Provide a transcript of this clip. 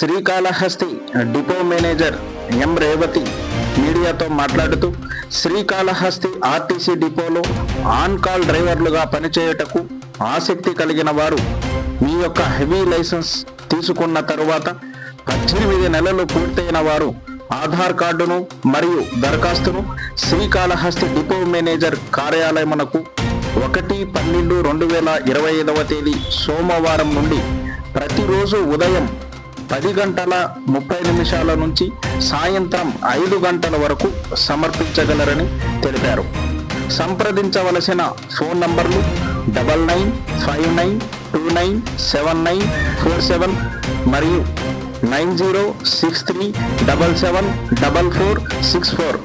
Srikalahasti depot manager M Revathi మీడియాతో మాట్లాడుతూ Srikalahasti RTC డిపోలో ఆన్ కాల్ డ్రైవర్లుగా పనిచేయుటకు ఆసక్తి కలిగిన వారు మీ యొక్క హెవీ లైసెన్స్ తీసుకున్న తరువాత పద్దెనిమిది నెలలు పూర్తయిన వారు ఆధార్ కార్డును మరియు దరఖాస్తును శ్రీకాళహస్తి డిపో మేనేజర్ కార్యాలయమునకు ఒకటి పన్నెండు రెండు వేల ఇరవై ఐదవ తేదీ సోమవారం నుండి ప్రతిరోజు ఉదయం పది గంటల ముప్పై నిమిషాల నుంచి సాయంత్రం ఐదు గంటల వరకు సమర్పించగలరని తెలిపారు. సంప్రదించవలసిన ఫోన్ నంబర్లు double nine five nine two nine seven nine four seven మరియు nine zero six three double seven double four six four.